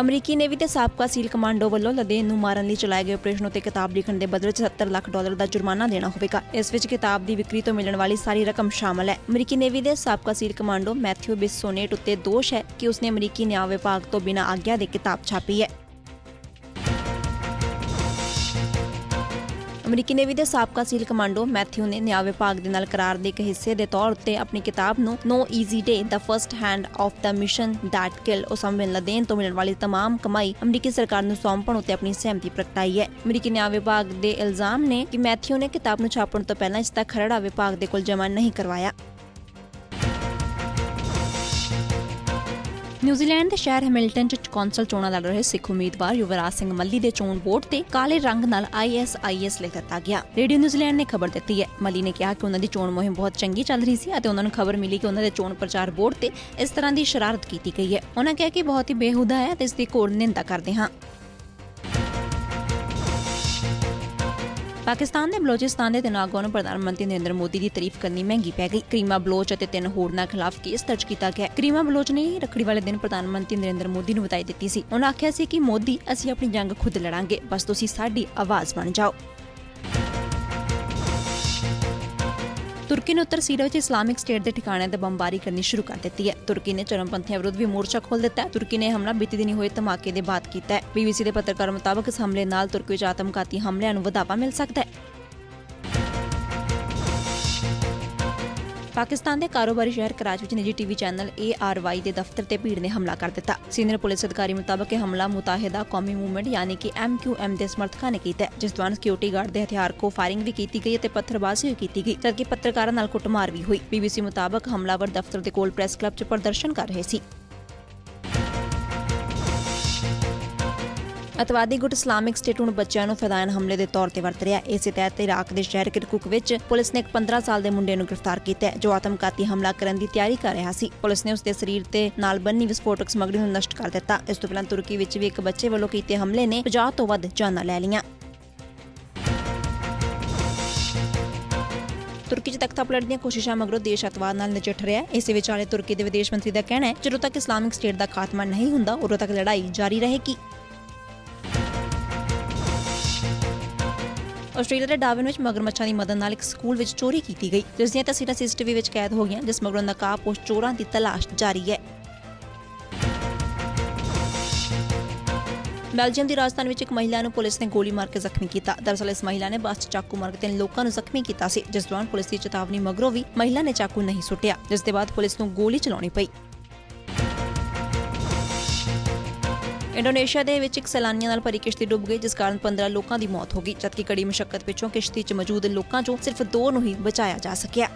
ਅਮਰੀਕੀ ਨੇਵੀ ਤੇ ਸਾਬਕਾ ਸੀਲ ਕਮਾਂਡੋ ਵੱਲੋਂ ਲਦੇਨ ਨੂੰ ਮਾਰਨ ਲਈ ਚਲਾਏ ਗਏ ਆਪਰੇਸ਼ਨ ਉਤੇ ਕਿਤਾਬ ਲਿਖਣ ਦੇ ਬਦਲੇ 'ਚ 70 ਲੱਖ ਡਾਲਰ ਦਾ ਜੁਰਮਾਨਾ ਦੇਣਾ ਹੋਵੇਗਾ। ਇਸ ਵਿੱਚ ਕਿਤਾਬ ਦੀ ਵਿਕਰੀ ਤੋਂ ਮਿਲਣ ਵਾਲੀ ਸਾਰੀ ਰਕਮ ਸ਼ਾਮਲ ਹੈ। ਅਮਰੀਕੀ ਨੇਵੀ ਦੇ ਸਾਬਕਾ ਸੀਲ ਕਮਾਂਡੋ ਮੈਥਿਊ ਬਿਸੋਨੇਟ ਉੱਤੇ ਦੋਸ਼ ਹੈ ਕਿ ਉਸਨੇ ਅਮਰੀਕੀ ਨਿਆਂ ਵਿਭਾਗ ਤੋਂ ਬਿਨਾਂ ਆਗਿਆ ਦੇ ਕਿਤਾਬ ਛਾਪੀ ਹੈ। ਅਮਰੀਕੀ ਨੇਵੀ ਦੇ ਸਾਬਕਾ ਸੀਲ ਕਮਾਂਡੋ ਮੈਥਿਊ ਨੇ ਨਿਆਂ ਵਿਭਾਗ ਦੇ ਨਾਲ ਕਰਾਰ ਦੇ ਇੱਕ ਹਿੱਸੇ ਦੇ ਤੌਰ ਉੱਤੇ ਆਪਣੀ ਕਿਤਾਬ ਨੂੰ no easy day the first hand of the mission that kill Osama bin Laden ਤੋਂ ਮਿਲਣ ਵਾਲੀ तमाम ਕਮਾਈ ਅਮਰੀਕੀ ਸਰਕਾਰ ਨੂੰ ਸੌਂਪਣ ਉੱਤੇ ਆਪਣੀ ਸਹਿਮਤੀ ਪ੍ਰਗਟਾਈ ਹੈ ਅਮਰੀਕੀ ਨਿਆਂ ਵਿਭਾਗ ਦੇ ਇਲਜ਼ਾਮ ਨੇ ਕਿ ਮੈਥਿਊ ਨੇ ਕਿਤਾਬ ਨੂੰ ਛਾਪਣ ਤੋਂ ਪਹਿਲਾਂ ਇਸ ਦਾ ਖਰੜਾ ਵਿਭਾਗ ਦੇ ਕੋਲ ਜਮ੍ਹਾਂ ਨਹੀਂ ਕਰਵਾਇਆ ਨਿਊਜ਼ੀਲੈਂਡ ਦੇ ਸ਼ਹਿਰ ਹੈਮਿਲਟਨ 'ਚ ਕੌਂਸਲ ਚੋਣਾਂ ਲੜ ਰਹੇ ਸਿੱਖ ਉਮੀਦਵਾਰ ਯੁਵਰਾਜ ਸਿੰਘ ਮੱਲੀ ਦੇ ਚੋਣ ਬੋਰਡ ਤੇ ਕਾਲੇ ਰੰਗ ਨਾਲ ਆਈਐਸਆਈਐਸ ਲਿਖ ਦਿੱਤਾ ਗਿਆ। ਰੇਡੀਓ ਨਿਊਜ਼ੀਲੈਂਡ ਨੇ ਖਬਰ ਦਿੱਤੀ ਹੈ। ਮੱਲੀ ਨੇ ਕਿਹਾ ਕਿ ਉਹਨਾਂ ਦੀ ਚੋਣ ਮੁਹਿੰਮ ਬਹੁਤ ਚੰਗੀ ਚੱਲ ਰਹੀ ਸੀ ਅਤੇ ਉਹਨਾਂ ਨੂੰ ਖਬਰ ਮਿਲੀ ਕਿ ਉਹਨਾਂ ਦੇ ਚੋਣ ਪ੍ਰਚਾਰ ਬੋਰਡ ਤੇ ਇਸ ਤਰ੍ਹਾਂ ਦੀ ਸ਼ਰਾਰਤ ਕੀਤੀ ਗਈ ਹੈ। ਉਹਨਾਂ ਕਿਹਾ ਕਿ ਬਹੁਤ ਹੀ ਬੇਹੂਦਾ ਹੈ ਤੇ ਇਸ ਦੀ ਘੋਰ ਨਿੰਦਾ ਕਰਦੇ ਹਾਂ। ਪਾਕਿਸਤਾਨ ਦੇ ਬਲੋਚਿਸਤਾਨ ਦੇ ਤਿੰਨ ਆਗੂਆਂ ਨੂੰ ਪ੍ਰਧਾਨ ਮੰਤਰੀ ਨਰਿੰਦਰ ਮੋਦੀ ਦੀ ਤਾਰੀਫ ਕਰਨੀ ਮਹਿੰਗੀ ਪੈ ਗਈ। ਕਰੀਮਾ ਬਲੋਚ ਅਤੇ ਤਿੰਨ ਹੋਰਨਾਂ ਖਿਲਾਫ ਕੇਸ ਦਰਜ ਕੀਤਾ ਗਿਆ। ਕਰੀਮਾ ਬਲੋਚ ਨੇ ਰੱਖੜੀ ਵਾਲੇ ਦਿਨ ਪ੍ਰਧਾਨ ਮੰਤਰੀ ਨਰਿੰਦਰ ਮੋਦੀ ਨੂੰ ਵਧਾਈ ਦਿੱਤੀ ਸੀ। ਉਹਨਾਂ ਆਖਿਆ ਸੀ ਕਿ ਮੋਦੀ, ਅਸੀਂ ਆਪਣੀ ਜੰਗ ਖੁਦ ਲੜਾਂਗੇ। ਬਸ ਤੁਸੀਂ ਸਾਡੀ ਆਵਾਜ਼ ਬਣ ਜਾਓ। ਤੁਰਕੀ ਨੇ ਉੱਤਰ ਸੀਰੀਆ ਵਿੱਚ ਇਸਲਾਮਿਕ ਸਟੇਟ ਦੇ ਠਿਕਾਣਿਆਂ ਤੇ ਬੰਬਾਰੀ ਕਰਨੀ ਸ਼ੁਰੂ ਕਰ ਦਿੱਤੀ ਹੈ। ਤੁਰਕੀ ਨੇ ਚਰਮਪੰਥੀਆਂ ਵਿਰੁੱਧ ਵੀ ਮੋਰਚਾ ਖੋਲ ਦਿੱਤਾ ਹੈ। ਤੁਰਕੀ ਨੇ ਹਮਲਾ ਬੀਤੀ ਦਿਨੀ ਹੋਏ ਧਮਾਕੇ ਦੇ ਬਾਅਦ ਕੀਤਾ ਹੈ। ਬੀਬੀਸੀ ਦੇ ਪੱਤਰਕਾਰ ਮੁਤਾਬਕ ਇਸ ਹਮਲੇ ਨਾਲ ਤੁਰਕੀ ਵਿੱਚ ਆਤਮਘਾਤੀ ਹਮਲਿਆਂ ਨੂੰ ਵਧਾਵਾ ਮਿਲ ਸਕਦਾ ਹੈ। ਪਾਕਿਸਤਾਨ ਦੇ ਕਾਰੋਬਾਰੀ ਸ਼ਹਿਰ ਕਰਾਚ ਵਿੱਚ ਨਿੱਜੀ ਟੀਵੀ ਚੈਨਲ ARY ਦੇ ਦਫ਼ਤਰ ਤੇ ਭੀੜ ਨੇ ਹਮਲਾ ਕਰ ਦਿੱਤਾ। ਸੀਨੀਅਰ ਪੁਲਿਸ ਅਧਿਕਾਰੀ ਮੁਤਾਬਕ ਇਹ ਹਮਲਾ ਮੁਤਾਹਿਦਾ ਕੌਮੀ ਮੂਵਮੈਂਟ ਯਾਨੀ ਕਿ MQM ਦੇ ਸਮਰਥਕਾਂ ਨੇ ਕੀਤਾ ਜਿਸ ਦੌਰਾਨ ਸਿਕਿਉਰਿਟੀ ਗਾਰਡ ਦੇ ਹਥਿਆਰ ਕੋ ਫਾਇਰਿੰਗ ਵੀ ਕੀਤੀ ਗਈ ਅਤੇ ਪੱਥਰਬਾਜ਼ੀ ਵੀ ਕੀਤੀ ਗਈ, ਜਦਕਿ ਪੱਤਰਕਾਰਾਂ ਨਾਲ ਕੁੱਟਮਾਰ ਵੀ ਹੋਈ। BBC ਮੁਤਾਬਕ ਹਮਲਾਵਰ ਦਫ਼ਤਰ ਦੇ ਕੋਲ ਪ੍ਰੈਸ ਕਲੱਬ 'ਚ ਪ੍ਰਦਰਸ਼ਨ ਕਰ ਰਹੇ ਸੀ। ਅਤਵਾਦੀ ਗੁੱਟ ਇਸਲਾਮਿਕ ਸਟੇਟ ਹੁਣ ਬੱਚਿਆਂ ਨੂੰ ਫੈਦਾਇਨ ਹਮਲੇ ਦੇ ਤੌਰ ਤੇ ਵਰਤ ਰਿਹਾ ਹੈ। ਇਸੇ ਤਹਿਤ ਇਰਾਕ ਦੇ ਸ਼ਹਿਰ ਕਿਰਕੁਕ ਵਿੱਚ ਪੁਲਿਸ ਨੇ ਇੱਕ 15 ਸਾਲ ਦੇ ਮੁੰਡੇ ਨੂੰ ਗ੍ਰਿਫਤਾਰ ਕੀਤਾ ਜੋ ਆਤਮਘਾਤੀ ਹਮਲਾ ਕਰਨ ਦੀ ਤਿਆਰੀ ਕਰ ਰਿਹਾ ਸੀ। ਪੁਲਿਸ ਨੇ ਉਸ ਦੇ ਸਰੀਰ ਤੇ ਨਾਲ ਬੰਨੀ ਵਿਸਫੋਟਕ ਸਮੱਗਰੀ ਨੂੰ ਨਸ਼ਟ ਕਰ ਦਿੱਤਾ। ਇਸ ਤੋਂ ਪਹਿਲਾਂ ਤੁਰਕੀ ਵਿੱਚ ਵੀ ਇੱਕ ਬੱਚੇ ਵੱਲੋਂ ਕੀਤੇ ਹਮਲੇ ਨੇ 50 ਤੋਂ ਵੱਧ ਜਾਨਾਂ ਲੈ ਲਈਆਂ। ਤੁਰਕੀ 'ਚ ਤਖਤਾ ਪਲਟ ਦੀਆਂ ਕੋਸ਼ਿਸ਼ਾਂ ਮਗਰੋਂ ਦੇਸ਼ ਅਤਵਾਦ ਨਾਲ ਨਜਿੱਠ ਰਿਹਾ ਹੈ। ਇਸੇ ਵਿਚਾਲੇ ਤੁਰਕੀ ਦੇ ਵਿਦੇਸ਼ ਮੰਤਰੀ ਦਾ ਕਹਿਣਾ ਹੈ, ਜਦੋਂ ਤੱਕ ਇਸਲਾਮਿਕ ਸਟੇਟ ਦਾ ਖਾਤਮਾ ਨਹੀਂ ਹੁੰਦਾ, ਉਦੋਂ ਤੱਕ ਲੜਾਈ ਜਾਰੀ ਰਹੇਗੀ। ਆਸਟ੍ਰੇਲੀਆ ਦੇ ਡਾਰਵਿਨ ਵਿੱਚ ਮਗਰਮੱਛਾਂ ਦੀ ਮਦਦ ਨਾਲ ਇੱਕ ਸਕੂਲ ਵਿੱਚ ਚੋਰੀ ਕੀਤੀ ਗਈ, ਜਿਸ ਦੀਆਂ ਤਸਵੀਰਾਂ ਸੀਸੀਟੀਵੀ ਵਿੱਚ ਕੈਦ ਹੋ ਗਈਆਂ, ਜਿਸ ਮਗਰੋਂ ਨਕਾਬਪੋਸ਼ ਚੋਰਾਂ ਦੀ ਤਲਾਸ਼ ਜਾਰੀ ਹੈ। ਬੈਲਜੀਅਮ ਦੀ ਰਾਜਧਾਨੀ ਵਿੱਚ ਇੱਕ ਮਹਿਲਾ ਨੂੰ ਪੁਲਿਸ ਨੇ ਗੋਲੀ ਮਾਰ ਕੇ ਜ਼ਖਮੀ ਕੀਤਾ। ਦਰਅਸਲ ਇਸ ਮਹਿਲਾ ਨੇ ਬੱਸ ਚਾਕੂ ਮਾਰ ਕੇ ਤਿੰਨ ਲੋਕਾਂ ਨੂੰ ਜ਼ਖਮੀ ਕੀਤਾ ਸੀ, ਜਿਸ ਦੌਰਾਨ ਪੁਲਿਸ ਦੀ ਚੇਤਾਵਨੀ ਮਗਰੋਂ ਵੀ ਮਹਿਲਾ ਨੇ ਚਾਕੂ ਨਹੀਂ ਸੁੱਟਿਆ, ਜਿਸ ਦੇ ਬਾਅਦ ਪੁਲਿਸ ਨੂੰ ਗੋਲੀ ਚਲਾਉਣੀ ਪਈ। ਇੰਡੋਨੇਸ਼ੀਆ ਦੇ ਵਿੱਚ ਇੱਕ ਸੈਲਾਨੀਆਂ ਨਾਲ ਭਰੀ ਕਿਸ਼ਤੀ ਡੁੱਬ ਗਈ, ਜਿਸ ਕਾਰਨ 15 ਲੋਕਾਂ ਦੀ ਮੌਤ ਹੋ ਗਈ, ਜਦਕਿ ਕੜੀ ਮੁਸ਼ਕਲ ਪਿੱਛੋਂ ਕਿਸ਼ਤੀ 'ਚ ਮੌਜੂਦ ਲੋਕਾਂ 'ਚੋਂ ਸਿਰਫ ਦੋ ਨੂੰ ਹੀ ਬਚਾਇਆ ਜਾ ਸਕਿਆ।